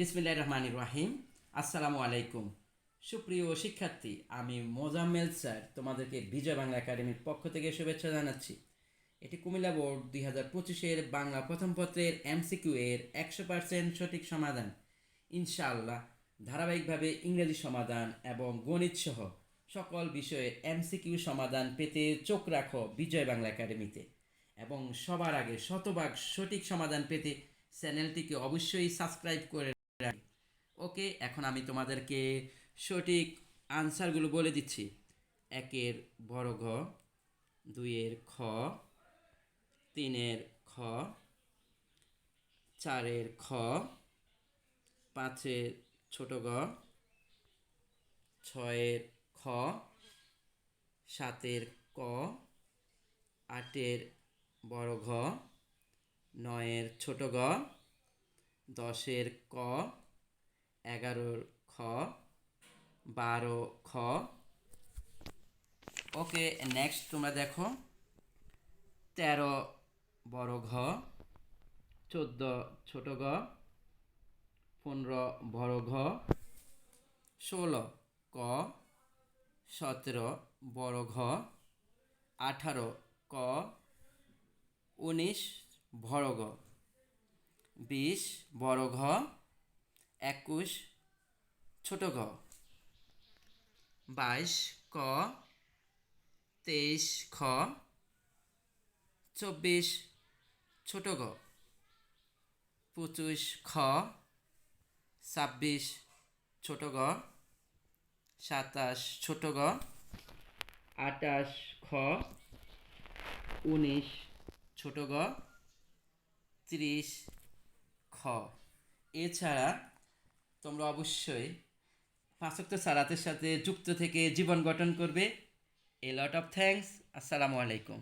বিসমিল্লাহ রহমান রাহিম আসসালামু আলাইকুম সুপ্রিয় শিক্ষার্থী, আমি মোজাম্মেল স্যার তোমাদেরকে বিজয় বাংলা একাডেমির পক্ষ থেকে শুভেচ্ছা জানাচ্ছি। এটি কুমিল্লা বোর্ড দুই হাজার পঁচিশের বাংলা প্রথম পত্রের এমসিকিউ এর একশো পার্সেন্ট সঠিক সমাধান। ইনশাআল্লাহ ধারাবাহিকভাবে ইংরেজি সমাধান এবং গণিত সহ সকল বিষয়ে এমসিকিউ সমাধান পেতে চোখ রাখো বিজয় বাংলা একাডেমিতে এবং সবার আগে শতভাগ সঠিক সমাধান পেতে চ্যানেলটিকে অবশ্যই সাবস্ক্রাইব করে ওকে, এখন আমি তোমাদেরকে সঠিক আনসারগুলো বলে দিচ্ছি। একের বড় ঘ, দুইয়ের খ, তিনের খ, চারের খ, পাঁচের ছোট গ, ছয়ের খ, সাতের ক, আটের বড় ঘ, নয়ের ছোট গ দশের ক, এগারোর খ, বারো খ। ওকে নেক্সট তোমরা দেখো। তেরো বড় ঘ, চোদ্দ ছোট গ পনেরো বড় ঘ, ষোলো ক, সতেরো বড় ঘ, আঠারো ক, উনিশ বড় ঘ। বিশ বড় ঘ, একুশ ছোট ঘ। বাইশ ক, তেইশ খ, চব্বিশ ছোট ঘ। পঁচিশ খ, ছাব্বিশ ছোট ঘ, সাতাশ ছোট ঘ আটাশ খ, উনিশ ছোট গ ত্রিশ খ। এছাড়া তোমরা অবশ্যই পাঁচক্ত সালাতের সাথে যুক্ত থেকে জীবন গঠন করবে। এ লট অফ থ্যাঙ্কস আসসালামু আলাইকুম।